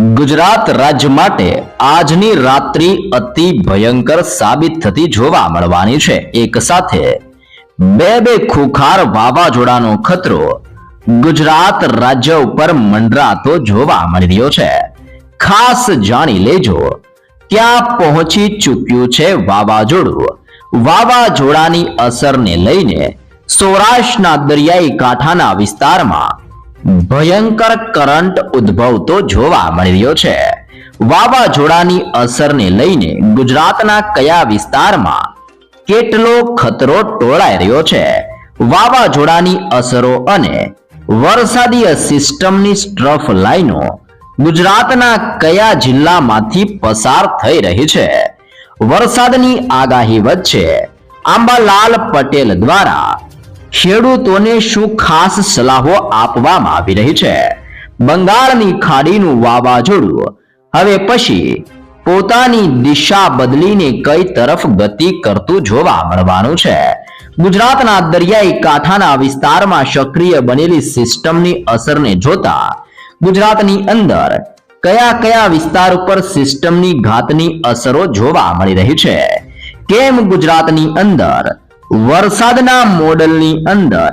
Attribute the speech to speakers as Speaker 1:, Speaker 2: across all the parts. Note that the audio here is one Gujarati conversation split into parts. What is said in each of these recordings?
Speaker 1: ગુજરાત રાજ્ય માટે આજની રાત્રિ અતિ ભયંકર સાબિત થતી જોવા મળવાની છે. એક સાથે બે બે ખુખાર વાવાઝોડાનો ખતરો ગુજરાત રાજ્ય ઉપર મંડરાતો જોવા મળી રહ્યો છે. ખાસ જાણી લેજો, ક્યાં પહોંચી ચૂક્યું છે વાવાઝોડું? વાવાઝોડાની અસરને લઈને સૌરાષ્ટ્રના દરિયાઈ કાંઠાના વિસ્તારમાં ભયંકર કરંટ ઉદ્ભવતો જોવા મળી રહ્યો છે. વાવાઝોડાની અસરને લઈને ગુજરાતના કયા વિસ્તારમાં કેટલો ખતરો ટોળાઈ રહ્યો છે? વાવાઝોડાની અસરો અને વરસાદીય સિસ્ટમની સ્ટ્રફ લાઈનો ગુજરાતના કયા જિલ્લામાંથી પસાર થઈ રહી છે? વરસાદની આગાહી વચ્ચે આંબાલાલ પટેલ દ્વારા ખેડૂતોને શું ખાસ સલાહો આપવામાં આવી રહી છે? બંગાળની ખાડીનું વાવાઝોડું. હવે પછી પોતાની દિશા બદલીને કઈ તરફ ગતિ કરતું જોવા મળવાનું છે. ગુજરાતના દરિયાઈ કાંઠાના વિસ્તારમાં સક્રિય બનેલી સિસ્ટમની અસરને જોતા ગુજરાતની અંદર કયા કયા વિસ્તાર ઉપર સિસ્ટમની ઘાતની અસરો જોવા મળી રહી છે? કેમ ગુજરાતની અંદર વરસાદના મોડલની અંદર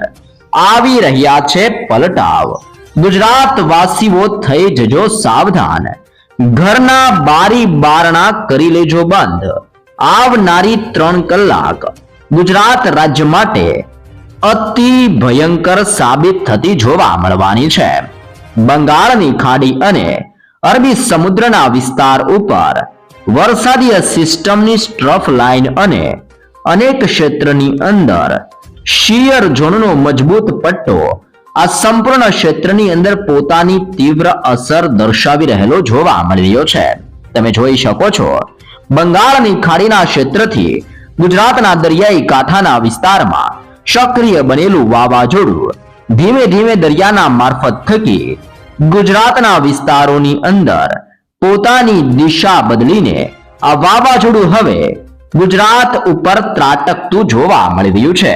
Speaker 1: આવી રહ્યા છે પલટાવ. ગુજરાત વાસીઓ થઈ જજો સાવધાન. ઘરના બારી બારણા કરી લેજો બંધ. આવનારી ત્રણ કલાક ગુજરાત રાજ્ય માટે અતિ ભયંકર સાબિત થતી જોવા મળવાની છે. બંગાળની ખાડી અને અરબી સમુદ્રના વિસ્તાર ઉપર વરસાદીય સિસ્ટમની સ્ટ્રફ લાઇન અને અનેક ક્ષેત્રની અંદર શિયર ઝોનનો મજબૂત પટ્ટો આ સંપૂર્ણ ક્ષેત્રની અંદર પોતાની તીવ્ર અસર દર્શાવી રહેલો જોવા મળી રહ્યો છે. તમે જોઈ શકો છો, બંગાળની ખાડીના ક્ષેત્રથી ગુજરાતના દરિયાઈ કાંઠાના વિસ્તારમાં સક્રિય બનેલું વાવાઝોડું ધીમે ધીમે દરિયાના મારફત થકી ગુજરાતના વિસ્તારોની અંદર પોતાની દિશા બદલીને આ વાવાઝોડું હવે ગુજરાત ઉપર ત્રાટકતું જોવા મળી રહ્યું છે.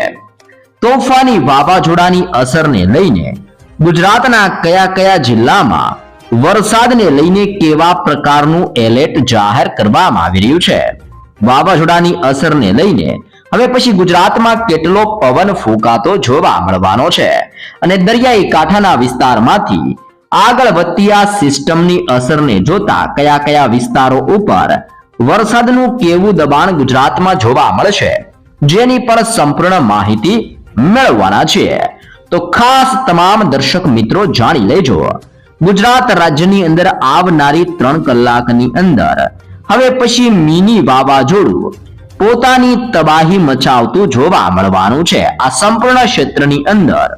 Speaker 1: તોફાની વાવાઝોડાની અસરને લઈને ગુજરાતના કયા કયા જિલ્લામાં વરસાદને લઈને કેવા પ્રકારનું એલર્ટ જાહેર કરવામાં આવી રહ્યું છે. વાવાઝોડાની અસરને લઈને હવે પછી ગુજરાતમાં કેટલો પવન ફૂંકાતો જોવા મળવાનો છે અને દરિયાઈ કાંઠાના વિસ્તારમાંથી આગળ વધતી આ સિસ્ટમની અસરને જોતા કયા કયા વિસ્તારો ઉપર વરસાદનું કેવું દબાણ ગુજરાતમાં જોવા મળશે, જેની પણ સંપૂર્ણ માહિતી મેળવવાના છે. તો ખાસ તમામ દર્શક મિત્રો જાણી લેજો, ગુજરાત રાજ્યની અંદર આવનારી ત્રણ કલાકની અંદર. હવે પછી મિની વાવાઝોડું, પોતાની તબાહી મચાવતું જોવા મળવાનું છે. આ સંપૂર્ણ ક્ષેત્રની અંદર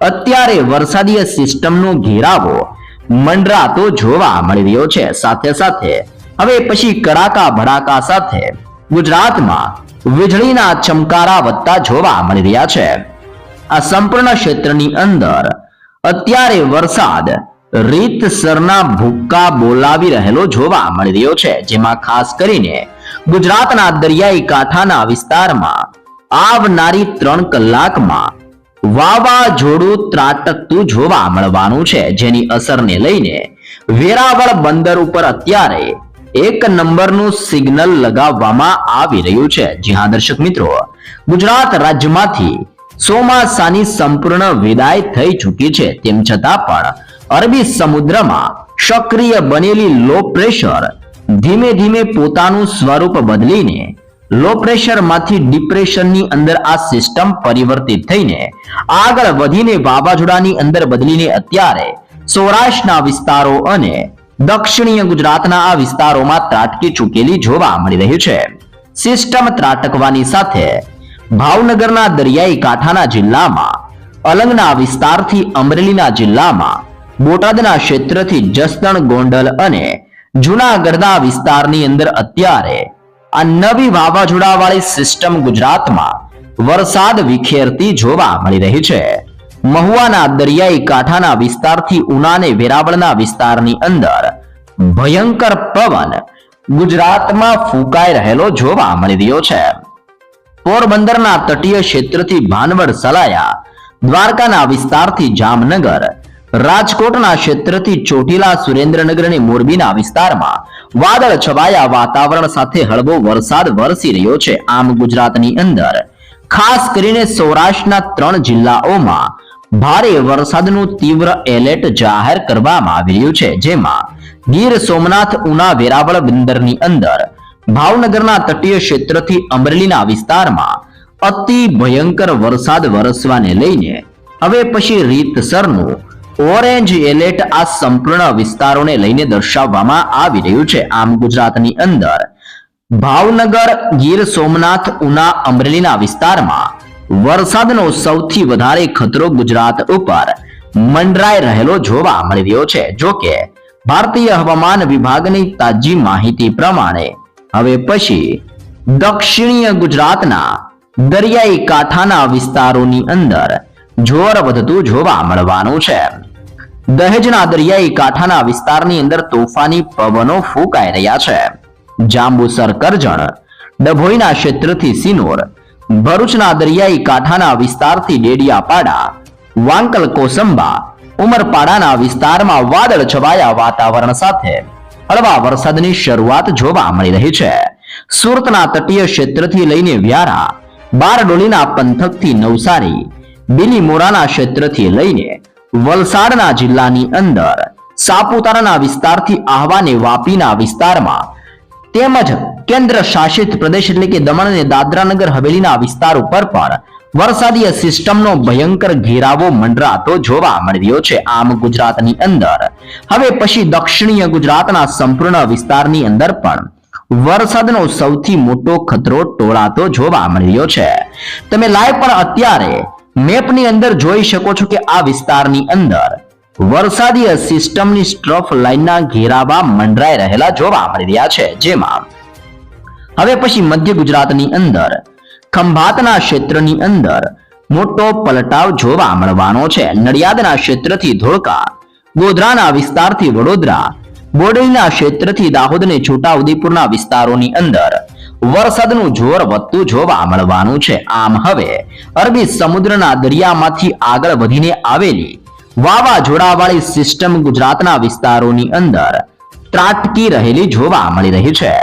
Speaker 1: અત્યારે વરસાદીય સિસ્ટમનો ઘેરાવો મંડરાતો જોવા મળી રહ્યો છે. સાથે સાથે હવે પછી કડાકા ભડાકા સાથે ગુજરાતમાં વીજળીના ચમકારા વધતા જોવા મળી રહ્યા છે. આ સંપૂર્ણ ક્ષેત્રની અંદર અત્યારે વરસાદ રીતસરના ભૂક્કા બોલાવી રહેલો જોવા મળી રહ્યો છે, જેમાં ખાસ કરીને ગુજરાતના દરિયાઈ કાંઠાના વિસ્તારમાં આવનારી ત્રણ કલાકમાં વાવાઝોડું ત્રાટકતું જોવા મળવાનું છે, જેની અસરને લઈને વેરાવળ બંદર ઉપર અત્યારે એક નંબરનું સિગ્નલ લગાવવામાં આવી રહ્યું છે. જી દર્શક મિત્રો, ગુજરાત રાજ્યમાંથી ચોમાસાની સંપૂર્ણ વિદાય થઈ ચૂકી છે. તેમ છતાં પણ અરબી સમુદ્રમાં સક્રિય બનેલી લો પ્રેશર ધીમે ધીમે પોતાનું સ્વરૂપ બદલીને લો પ્રેશરમાંથી ડિપ્રેશનની અંદર આ સિસ્ટમ પરિવર્તિત થઈને આગળ વધીને વાવાઝોડાની અંદર બદલીને અત્યારે સૌરાષ્ટ્રના વિસ્તારો અને દક્ષિણીય ગુજરાતના આ વિસ્તારોમાં ત્રાટકી ચૂકેલી જોવા મળી રહી છે. સિસ્ટમ ત્રાટકવાની સાથે ભાવનગરના દરિયાઈ કાંઠાના જિલ્લામાં, અલંગના વિસ્તારથી અમરેલીના જિલ્લામાં, બોટાદના ક્ષેત્રથી જસદણ, ગોંડલ અને જુનાગઢના વિસ્તારની અંદર અત્યારે આ નવી વાવાઝોડાવાળી સિસ્ટમ ગુજરાતમાં વરસાદ વિખેરતી જોવા મળી રહી છે. મહુવાના દરિયાઈ કાંઠાના વિસ્તારથી ઉનાને વેરાવળના વિસ્તારની અંદર. ભયંકર પવન ગુજરાતમાં ફૂંકાઈ રહેલો જોવા મળી રહ્યો છે. પોરબંદરના તટીય ક્ષેત્રથી ભાનવડ સલાયા, દ્વારકાના વિસ્તારથી જામનગર, રાજકોટના ક્ષેત્રથી ચોટીલા સુરેન્દ્રનગર અને મોરબીના વિસ્તારમાં વાદળ છવાયા વાતાવરણ સાથે હળવો વરસાદ વરસી રહ્યો છે આમ ગુજરાતની અંદર. ખાસ કરીને સૌરાષ્ટ્રના ત્રણ જિલ્લાઓમાં ભારે વરસાદનું તીવ્ર એલર્ટ જાહેર કરવામાં આવી રહ્યું છે, જેમાં ગીર સોમનાથ, ઉના, વેરાવળ બંદરની અંદર ભાવનગરના તટીય ક્ષેત્રથી અમરેલીના વિસ્તારમાં અતિ ભયંકર વરસાદ વરસવાને લઈને હવે પછી રીતસરનું ઓરેન્જ એલર્ટ આ સંપૂર્ણ વિસ્તારોને લઈને દર્શાવવામાં આવી રહ્યું છે. આમ ગુજરાતની અંદર ભાવનગર, ગીર સોમનાથ, ઉના, અમરેલીના વિસ્તારમાં વરસાદનો સૌથી વધારે ખતરો ગુજરાત ઉપર. મંડરાઈ રહેલો જોવા મળી રહ્યો છે. જો કે ભારતીય હવામાન વિભાગની તાજી માહિતી પ્રમાણે, હવે પછી દક્ષિણીય ગુજરાતના દરિયાઈ કાંઠાના વિસ્તારોની અંદર જોર વધતું જોવા મળવાનું છે. દહેજના દરિયાઈ કાંઠાના વિસ્તારની અંદર તોફાની પવનો ફૂંકાઈ રહ્યા છે. જાંબુસર કરજણ, ડભોઈના ક્ષેત્રથી સિનોર ભરૂચના દરિયાઈ કાંઠાના વિસ્તારથી ડેડિયાપાડા, વાંકલ કોસંબા, ઉમરપાડાના વિસ્તારમાં વાદળ છવાયા વાતાવરણ સાથે. હળવા વરસાદની શરૂઆત જોવા મળી રહી છે. સુરતના તટીય ક્ષેત્રથી લઈને વ્યારા, બારડોલીના પંથકથી નવસારી, બિલીમોરાના ક્ષેત્રથી લઈને વલસાડના જિલ્લાની અંદર સાપુતારાના વિસ્તારથી આહવાને વાપીના વિસ્તારમાં તેમજ કેન્દ્ર શાસિત પ્રદેશ એટલે કે દમણ અને દાદરાનગર હવેલીના વિસ્તાર ઉપર પણ વરસાદીય સિસ્ટમનો ભયંકર ઘેરાવો મંડરાતો જોવા મળ્યો છે. આમ ગુજરાતની અંદર, હવે પછી દક્ષિણીય ગુજરાતના સંપૂર્ણ વિસ્તારની અંદર પણ વરસાદનો સૌથી મોટો ખતરો ટોળાતો જોવા મળ્યો છે. તમે લાઈવ પણ અત્યારે મેપની અંદર જોઈ શકો છો કે આ વિસ્તારની અંદર વરસાદીય સિસ્ટમની સ્ટ્રફ લાઇનના ઘેરાવા મંડરાઈ રહેલા જોવા મળી રહ્યા છે, જેમાં હવે પછી મધ્ય ગુજરાતની અંદર, ખંભાતના ક્ષેત્રની અંદર મોટો પલટાવ જોવા મળવાનો છે. નડિયાદના ક્ષેત્રથી ધોળકા, ગોધરાના વિસ્તારથી વડોદરા, બોડેલીના ક્ષેત્રથી દાહોદ અને છોટાઉદેપુરના વિસ્તારોની અંદર વરસાદનું જોર વધતું જોવા મળવાનું છે. આમ હવે અરબી સમુદ્રના દરિયામાંથી આગળ વધીને આવેલી વાવાઝોડાવાળી સિસ્ટમ ગુજરાતના વિસ્તારોની અંદર ત્રાટકી રહેલી જોવા મળી રહી છે.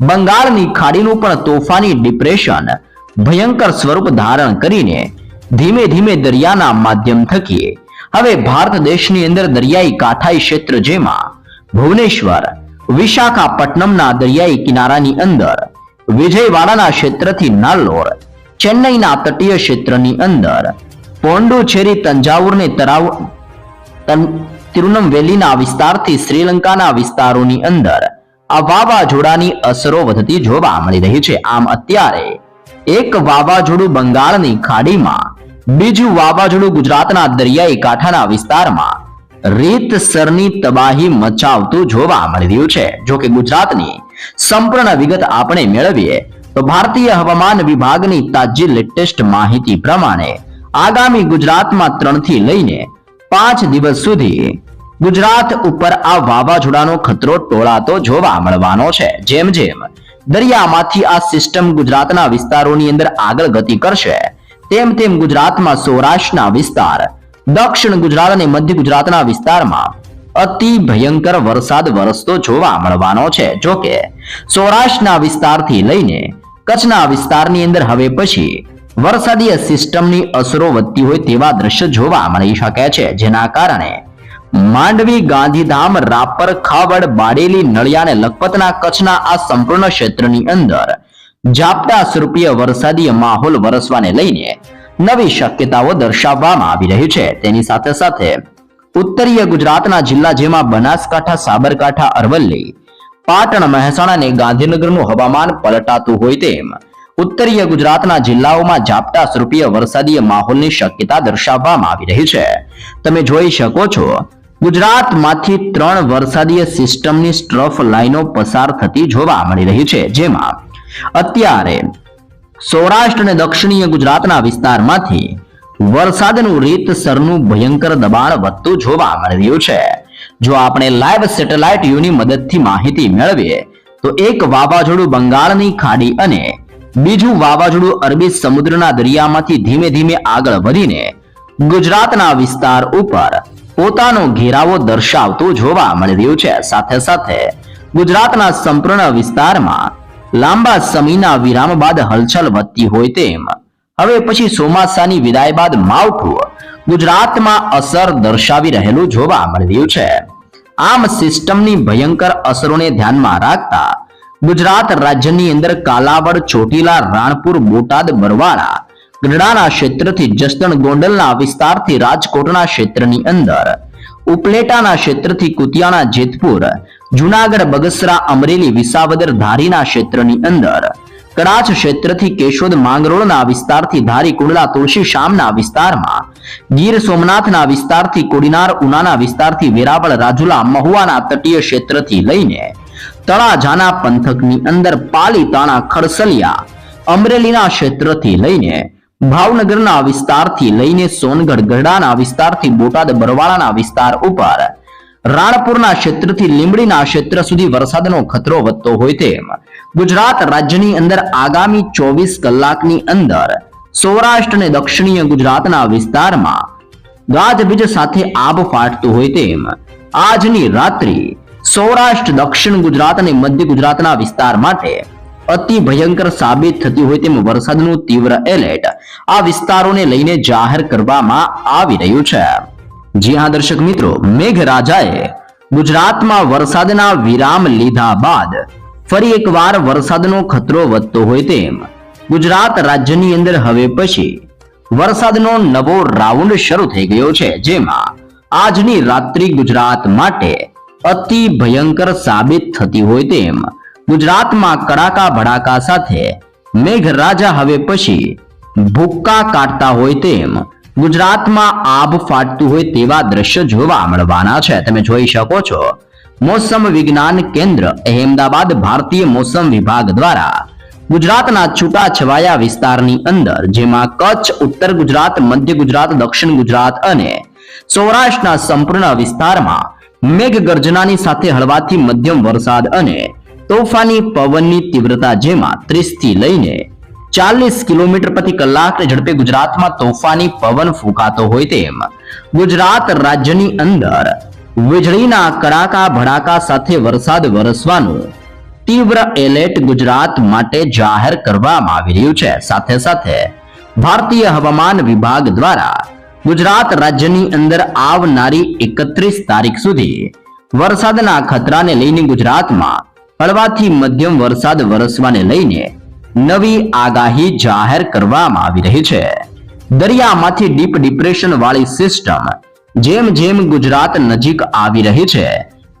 Speaker 1: બંગાળની ખાડીનું પણ તોફાની ડિપ્રેશન ભયંકર સ્વરૂપ ધારણ કરીને ધીમે ધીમે દરિયાના માધ્યમ થકી હવે ભારત દેશની અંદર દરિયાઈ કાંઠાઈ ક્ષેત્ર જેમાં ભુવનેશ્વર, વિશાખાપટ્ટનમના દરિયાઈ કિનારાની અંદર, વિજયવાડાના ક્ષેત્રથી નાલ્લોર ચેન્નઈના તટીય ક્ષેત્રની અંદર પોંડુચેરી તંજાવુરની તરાવ તિરુનમવેલીના વિસ્તારથી શ્રીલંકાના વિસ્તારોની અંદર આ વાવાઝોડાની અસરો વધતી જોવા મળી રહી છે. આમ અત્યારે એક વાવાઝોડું બંગાળની ખાડીમાં, બીજું વાવાઝોડું ગુજરાતના દરિયાઈ કાંઠાના વિસ્તારમાં રીતસરની તબાહી મચાવતું જોવા મળી રહ્યું છે. જો કે ગુજરાતની સંપૂર્ણ વિગત આપણે મેળવીએ તો ભારતીય હવામાન વિભાગની તાજી લેટેસ્ટ માહિતી પ્રમાણે આગામી ગુજરાતમાં ત્રણથી લઈને પાંચ દિવસ સુધી ગુજરાત ઉપર આ વાવાઝોડાનો ખતરો ટોળાતો જોવા મળવાનો છે. જેમ જેમ દરિયામાંથી આ સિસ્ટમ ગુજરાતના વિસ્તારોની અંદર આગળ ગતિ કરશે, તેમ તેમ ગુજરાતમાં સૌરાષ્ટ્રના વિસ્તાર, દક્ષિણ ગુજરાત અને મધ્ય ગુજરાતના વિસ્તારમાં અતિ ભયંકર વરસાદ વરસતો જોવા મળવાનો છે. જો કે સૌરાષ્ટ્રના વિસ્તારથી લઈને કચ્છના વિસ્તારની અંદર હવે પછી વરસાદીય સિસ્ટમની અસરો વધતી હોય તેવા દ્રશ્ય જોવા મળી શકે છે, જેના કારણે માંડવી, ગાંધીધામ, રાપર, ખાવડ બાડેલી નળિયા લખપતના કચ્છના આ સંપૂર્ણ ક્ષેત્રની અંદર ઝાપટા સ્વરૂપીય વરસાદીય માહોલ વરસવાને લઈને નવી શક્યતાઓ દર્શાવવામાં આવી રહી છે. તેની સાથે સાથે ઉત્તરીય ગુજરાતના જિલ્લા જેમાં બનાસકાંઠા, સાબરકાંઠા, અરવલ્લી, પાટણ, મહેસાણા અને ગાંધીનગરનું હવામાન પલટાતું હોય તેમ ઉત્તરીય ગુજરાતના જિલ્લાઓમાં ઝાપટા સ્વરૂપીય વરસાદીય માહોલની શક્યતા દર્શાવવામાં આવી રહી છે. તમે જોઈ શકો છો, ગુજરાતમાંથી ત્રણ વરસાદીય સિસ્ટમની સ્ટ્રફ લાઈનો પસાર થતી જોવા મળી રહી છે, જેમાં અત્યારે સૌરાષ્ટ્ર અને દક્ષિણીય ગુજરાતના વિસ્તારમાંથી વરસાદનું રીતસરનું ભયંકર દબાણ વધતું જોવા મળી રહ્યું છે. જો આપણે લાઈવ સેટેલાઇટ યુની મદદથી માહિતી મેળવીએ, તો એક વાવાઝોડું બંગાળની ખાડી અને બીજું વાવાઝોડું અરબી સમુદ્રના દરિયામાંથી ધીમે ધીમે આગળ વધીને ગુજરાતના વિસ્તાર ઉપર પોતાનો ઘેરાવો દર્શાવતો જોવા મળી રહ્યું છે. સાથે સાથે ગુજરાતના સંપૂર્ણ વિસ્તારમાં લાંબા સમયના વિરામ બાદ હલચલ વધતી હોય તેમ હવે પછી ચોમાસાની વિદાય બાદ માવઠું ગુજરાતમાં અસર દર્શાવી રહેલું જોવા મળી રહ્યું છે. આમ સિસ્ટમની ભયંકર અસરોને ધ્યાનમાં રાખતા ગુજરાત રાજ્યની અંદર કાલાવડ, ચોટીલા, રાણપુર, બોટાદ, બરવાળા ગઢડાના ક્ષેત્રથી જસદણ, ગોંડલના વિસ્તારથી રાજકોટના ક્ષેત્રની અંદર, ઉપલેટાના ક્ષેત્રથી કુતિયાણા, જેતપુર, જુનાગઢ, બગસરા, અમરેલી, વિસાવદર ધારીના ક્ષેત્રની અંદર, કડાચ ક્ષેત્રથી કેશોદ, માંગરોળના વિસ્તારથી ધારી, કુંડલા, તુલસી, શામના વિસ્તારમાં, ગીર સોમનાથના વિસ્તારથી કોડીનાર, ઉનાના વિસ્તારથી વેરાવળ, રાજુલા, મહુવાના તટીય ક્ષેત્રથી લઈને તળાજાના પંથકની અંદર પાલીતાણા ખડસલિયા, અમરેલીના ક્ષેત્રથી લઈને ભાવનગરના વિસ્તારથી લઈને સોનગઢ ગઢડાના વિસ્તારથી બોટાદ બરવાળાના વિસ્તાર ઉપર, રાણપુરના ક્ષેત્રથી લીંબડીના ક્ષેત્ર સુધી વરસાદનો ખતરો વધતો હોય તેમ, ગુજરાત રાજ્યની અંદર આગામી ચોવીસ કલાકની અંદર સૌરાષ્ટ્ર અને દક્ષિણીય ગુજરાતના વિસ્તારમાં ગાજબીજ સાથે આબ ફાટતું હોય તેમ, આજની રાત્રિ સૌરાષ્ટ્ર, દક્ષિણ ગુજરાત અને મધ્ય ગુજરાતના વિસ્તાર માટે અતિ ભયંકર સાબિત થતી હોય તેમ વરસાદનું તીવ્ર એલર્ટ આ વિસ્તારોને લઈને જાહેર કરવામાં આવી રહ્યું છે. જી હા, દર્શક મિત્રો, મેઘરાજાએ ગુજરાતમાં વરસાદના વિરામ લીધા બાદ ફરી એકવાર વરસાદનો ખતરો વધતો હોય તેમ ગુજરાત રાજ્યની અંદર હવે પછી વરસાદનો નવો રાઉન્ડ શરૂ થઈ ગયો છે, જેમાં આજની રાત્રિ ગુજરાત માટે અતિ ભયંકર સાબિત થતી હોય તેમ ગુજરાતમાં કડાકા ભડાકા સાથે મેઘરાજા હવે પછી ભૂક્કા કાઢતા હોય તેમ ગુજરાતમાં આબ ફાટતું હોય તેવા દ્રશ્ય જોવા મળવાના છે. તમે જોઈ શકો છો, મોસમ વિજ્ઞાન કેન્દ્ર અહેમદાબાદ ભારતીય મોસમ વિભાગ દ્વારા ગુજરાતના છૂટાછવાયા વિસ્તારની અંદર, જેમાં કચ્છ, ઉત્તર ગુજરાત, મધ્ય ગુજરાત, દક્ષિણ ગુજરાત અને સૌરાષ્ટ્રના સંપૂર્ણ વિસ્તારમાં મેઘ ગર્જનાની સાથે હળવાથી મધ્યમ વરસાદ અને તોફાની પવનની તીવ્રતા જેમાં ત્રીસથી લઈને ચાલીસ કિલોમીટર પ્રતિ કલાકની ઝડપે ગુજરાતમાં તોફાની પવન ફૂંકાતો હોય તેમ ગુજરાત રાજ્યની અંદર વીજળીના કડાકા ભડાકા સાથે વરસાદ વરસવાનું તીવ્ર એલર્ટ ગુજરાત માટે જાહેર કરવામાં આવી રહ્યું છે. સાથે સાથે ભારતીય હવામાન વિભાગ દ્વારા ગુજરાત રાજ્યની અંદર આવનારી એકત્રીસ તારીખ સુધી વરસાદના ખતરાને લઈને ગુજરાતમાં હળવાથી મધ્યમ વરસાદ વરસવાને લઈને નવી આગાહી જાહેર કરવામાં આવી રહી છે. દરિયામાંથી ડીપ ડિપ્રેશન વાળી સિસ્ટમ જેમ જેમ ગુજરાત નજીક આવી રહી છે,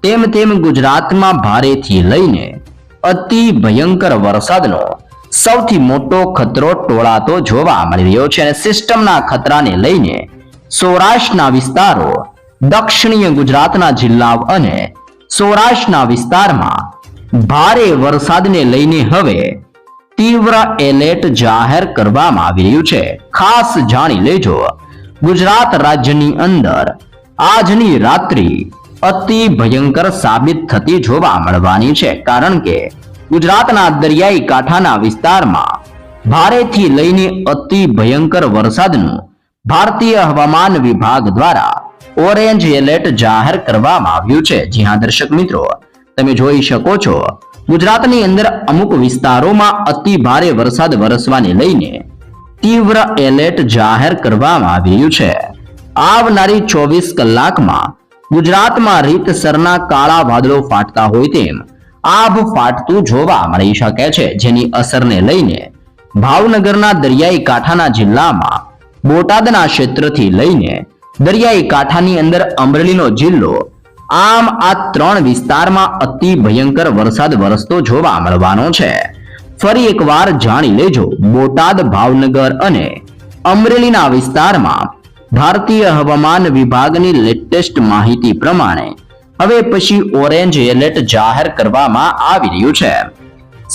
Speaker 1: તેમ તેમ ગુજરાતમાં ભારેથી લઈને અતિ ભયંકર વરસાદનો સૌથી મોટો ખતરો ટોળાતો જોવા મળી રહ્યો છે અને સિસ્ટમના ખતરાને લઈને સૌરાષ્ટ્રના વિસ્તારો, દક્ષિણીય ગુજરાતના જિલ્લાઓ અને સૌરાષ્ટ્રના વિસ્તારમાં ભારે વરસાદને લઈને હવે તીવ્ર એલર્ટ જાહેર કરવામાં આવી રહ્યું છે. ખાસ જાણી લેજો, ગુજરાત રાજ્યની અંદર આજની રાત્રિ અતિ ભયંકર સાબિત થતી જોવા મળવાની છે. કારણ કે ગુજરાતના દરિયાઈ કાંઠાના વિસ્તારમાં ભારેથી લઈને અતિ ભયંકર વરસાદનું ભારતીય હવામાન વિભાગ દ્વારા ઓરેન્જ એલર્ટ જાહેર કરવામાં આવ્યું છે. જી હા, દર્શક મિત્રો, તમે જોઈ શકો છો, ગુજરાતની અંદર અમુક વિસ્તારોમાં અતિ ભારે વરસાદ વરસવાને લઈને તીવ્ર એલર્ટ જાહેર કરવામાં આવ્યું છે. આવનારી ચોવીસ કલાકમાં ગુજરાતમાં રીતસરના કાળા વાદળો ફાટતા હોય તેમ આભ ફાટતું જોવા મળી શકે છે, જેની અસરને લઈને ભાવનગરના દરિયાઈ કાંઠાના જિલ્લામાં બોટાદના ક્ષેત્રથી લઈને દરિયાઈ કાંઠાની અંદર અમરેલીનો જિલ્લો, આમ આ ત્રણ વિસ્તારમાં અતિ ભયંકર વરસાદ વરસતો જોવા મળવાનો છે. ફરી એકવાર જાણી લેજો બોટાદ, ભાવનગર અને અમરેલીના વિસ્તારમાં ભારતીય હવામાન વિભાગની લેટેસ્ટ માહિતી પ્રમાણે હવે પછી ઓરેન્જ એલર્ટ જાહેર કરવામાં આવી રહ્યું છે.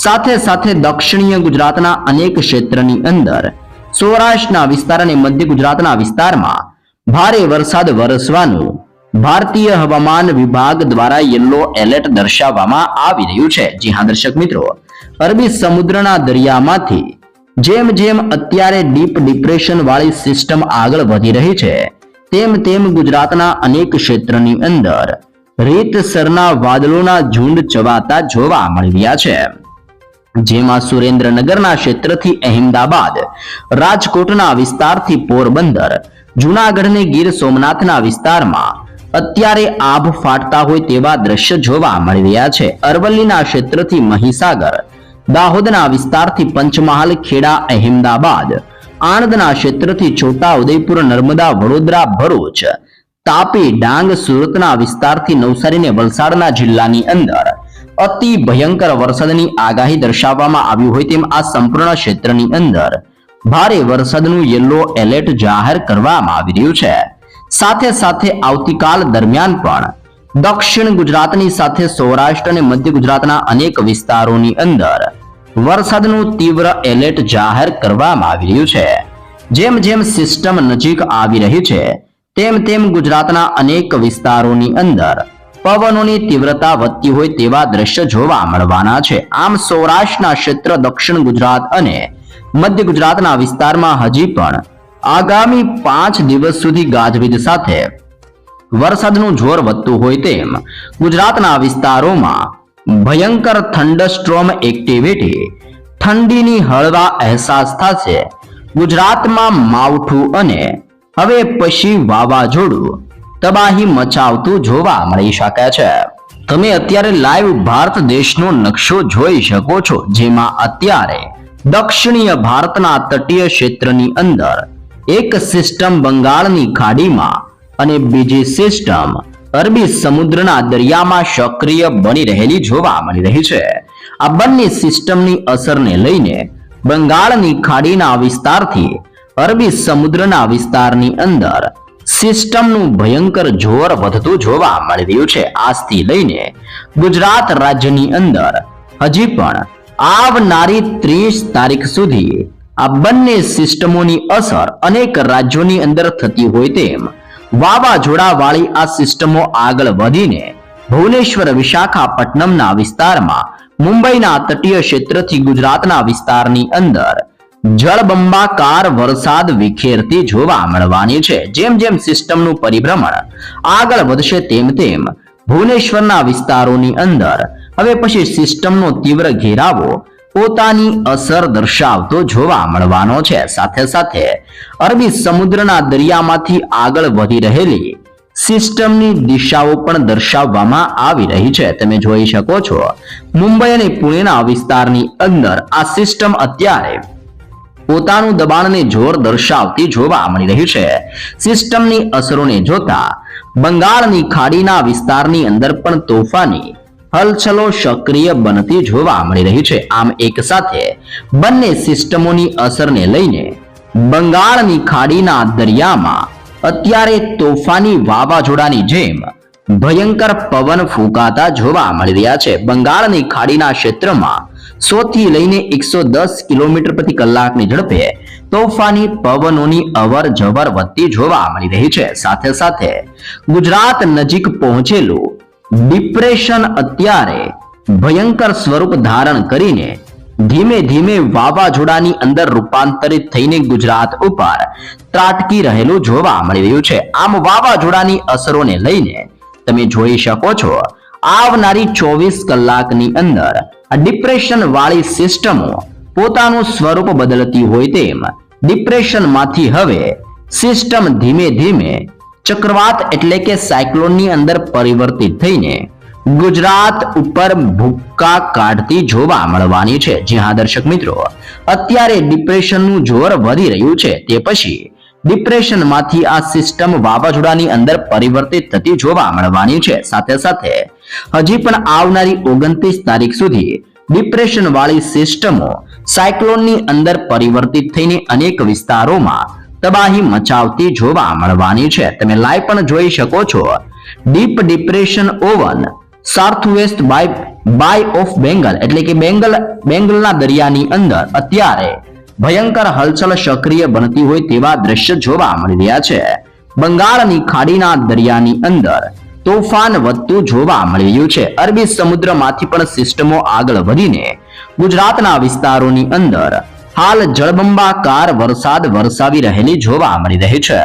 Speaker 1: સાથે સાથે દક્ષિણીય ગુજરાતના અનેક ક્ષેત્રની અંદર સૌરાષ્ટ્રના વિસ્તાર અને મધ્ય ગુજરાતના વિસ્તારમાં ભારે વરસાદ વરસવાનું ભારતીય હવામાન વિભાગ દ્વારા યલો એલર્ટ દર્શાવવામાં આવી રહ્યું છે. જી હા, દર્શક મિત્રો, અરબી સમુદ્રના દરિયામાંથી જેમ જેમ અત્યારે ડીપ ડિપ્રેશન વાળી સિસ્ટમ આગળ વધી રહી છે, તેમ તેમ ગુજરાતના અનેક ક્ષેત્રની અંદર રીતસરના વાદળોના ઝુંડ ચવાતા જોવા મળી રહ્યા છે. જેમાં સુરેન્દ્રનગરના ક્ષેત્રથી અહેમદાબાદ, રાજકોટના વિસ્તારથી પોરબંદર, જૂનાગઢને ગીર સોમનાથના વિસ્તારમાં અત્યારે આભ ફાટતા હોય તેવા દ્રશ્ય જોવા મળી રહ્યા છે. અરવલ્લીના ક્ષેત્રથી મહીસાગર, દાહોદના વિસ્તારથી પંચમહાલ, ખેડા, અહેમદાબાદ, આણંદના ક્ષેત્રથી છોટા ઉદયપુર નર્મદા, વડોદરા, ભરૂચ, તાપી, ડાંગ, સુરતના વિસ્તારથી નવસારી ને વલસાડના જિલ્લાની અંદર અતિ ભયંકર વરસાદની આગાહી દર્શાવવામાં આવ્યું હોય તેમ આ સંપૂર્ણ ક્ષેત્રની અંદર ભારે વરસાદનું યલો એલર્ટ જાહેર કરવામાં આવી રહ્યું છે. સાથે સાથે આવતીકાલ દરમિયાન પણ દક્ષિણ ગુજરાતની સાથે સૌરાષ્ટ્ર અને મધ્ય ગુજરાતના અનેક વિસ્તારોની અંદર વરસાદનું તીવ્ર એલર્ટ જાહેર કરવામાં આવી રહ્યું છે. જેમ જેમ સિસ્ટમ નજીક આવી રહી છે, તેમ તેમ ગુજરાતના અનેક વિસ્તારોની અંદર પવનોની તીવ્રતા વધતી હોય તેવા દ્રશ્ય જોવા મળવાના છે. આમ સૌરાષ્ટ્રના ક્ષેત્ર, દક્ષિણ ગુજરાત અને મધ્ય ગુજરાતના વિસ્તારમાં હજી પણ આગામી પાંચ દિવસ સુધી ગાજવીજ સાથે વરસાદનું જોર વધતું હોય તેમ ગુજરાતના વિસ્તારોમાં ભયંકર થંડરસ્ટ્રોમ એક્ટિવિટી, ઠંડીની હળવા અહેસાસ થશે. ગુજરાતમાં માવઠું અને હવે પછી વાવાઝોડું તબાહી મચાવતું જોવા મળી શકે છે. તમે અત્યારે લાઈવ ભારત દેશનો નકશો જોઈ શકો છો, જેમાં અત્યારે દક્ષિણીય ભારતના તટીય ક્ષેત્રની અંદર એક સિસ્ટમ બંગાળની ખાડીમાં અને બીજી સિસ્ટમ અરબી સમુદ્રના દરિયામાં સક્રિય બની રહેલી જોવા મળી રહી છે. આ બંને સિસ્ટમની અસરને લઈને બંગાળની ખાડીના વિસ્તારથી અરબી સમુદ્રના વિસ્તારની અંદર સિસ્ટમનું ભયંકર જોર વધતું જોવા મળી રહ્યું છે આજથી લઈને ગુજરાત રાજ્યની અંદર. હજી પણ આવનારી ત્રીસ તારીખ સુધી આ બંને સિસ્ટમોની અસર અનેક રાજ્યોની અંદર થતી હોય તેમ વાવાઝોડા વાળી આ સિસ્ટમો આગળ વધીને ભુવનેશ્વર, વિશાખાપટ્ટનમના વિસ્તારમાં મુંબઈના તટીય ક્ષેત્રથી ગુજરાતના વિસ્તારની અંદર જળબંબાકાર વરસાદ વિખેરતી જોવા મળવાની છે. જેમ જેમ સિસ્ટમનું પરિભ્રમણ આગળ વધશે તેમ તેમ ભુવનેશ્વરના વિસ્તારોની અંદર હવે પછી સિસ્ટમનો તીવ્ર ઘેરાવો પોતાની અસર દર્શાવતો જોવા મળવાનો છે. સાથે સાથે અરબી સમુદ્રના દરિયામાંથી આગળ વધી રહેલી સિસ્ટમની દિશાઓ પણ દર્શાવવામાં આવી રહી છે. તમે જોઈ શકો છો, મુંબઈ અને પુણેના વિસ્તારની અંદર આ સિસ્ટમ અત્યારે પોતાનું દબાણને જોર દર્શાવતી જોવા મળી રહી છે. સિસ્ટમની અસરોને જોતા બંગાળની ખાડીના વિસ્તારની અંદર પણ તોફાની હલચલો સક્રિય બનતી જોવા મળી રહી છે. આમ એક સાથે બંને સિસ્ટમોની અસરને લઈને બંગાળની ખાડીના દરિયામાં અત્યારે તોફાની વાવાઝોડાની જેમ ભયંકર પવન ફૂંકાતા જોવા મળી રહ્યા છે. બંગાળની ખાડીના ક્ષેત્રમાં સો થી લઈને એકસો દસ કિલોમીટર પ્રતિ કલાકની ઝડપે તોફાની પવનોની અવર જવર વધતી જોવા મળી રહી છે. સાથે સાથે ગુજરાત નજીક પહોંચેલું ડિપ્રેશન અત્યારે ભયંકર સ્વરૂપ ધારણ કરીને ધીમે ધીમે વાવાઝોડાની અંદર રૂપાંતરિત થઈને ગુજરાત ઉપર ત્રાટકી રહેલું જોવા મળી રહ્યું છે. આમ વાવાઝોડાની અસરોને લઈને તમે જોઈ શકો છો આવનારી ચોવીસ કલાકની અંદર ડિપ્રેશન વાળી સિસ્ટમો પોતાનું સ્વરૂપ બદલતી હોય તેમ ડિપ્રેશનમાંથી હવે સિસ્ટમ ધીમે ધીમે ચક્રવાત એટલે કે સાયક્લોનની અંદર પરિવર્તિત થઈને ગુજરાત ઉપર ભૂક્કા કાઢતી જોવા મળવાની છે. જ્યાં દર્શક મિત્રો, અત્યારે ડિપ્રેશનનું જોર વધી રહ્યું છે. તે પછી ડિપ્રેશનમાંથી આ સિસ્ટમ વાવાઝોડાની અંદર પરિવર્તિત થતી જોવા મળવાની છે. સાથે સાથે હજી પણ આવનારી ઓગણત્રીસ તારીખ સુધી ડિપ્રેશન વાળી સિસ્ટમો સાયક્લોનની અંદર પરિવર્તિત થઈને અનેક વિસ્તારોમાં તબાહી મચાવતી જોવા મળવાની છે. તમે લાઈવ પણ જોઈ શકો છો. Deep depression over south west bay bay of Bengal એટલે કે બેંગલ, બેંગલના દરિયાની અંદર અત્યારે ભયંકર હલચલ સક્રિય બનતી હોય તેવા દ્રશ્ય જોવા મળી રહ્યા છે. બંગાળની ખાડીના દરિયાની અંદર તોફાન વધતું જોવા મળી રહ્યું છે. અરબી સમુદ્રમાંથી પણ સિસ્ટમો આગળ વધીને ગુજરાતના વિસ્તારોની અંદર હાલ જળબંબાકાર વરસાદ વરસાવી રહેલી જોવા મળી રહી છે.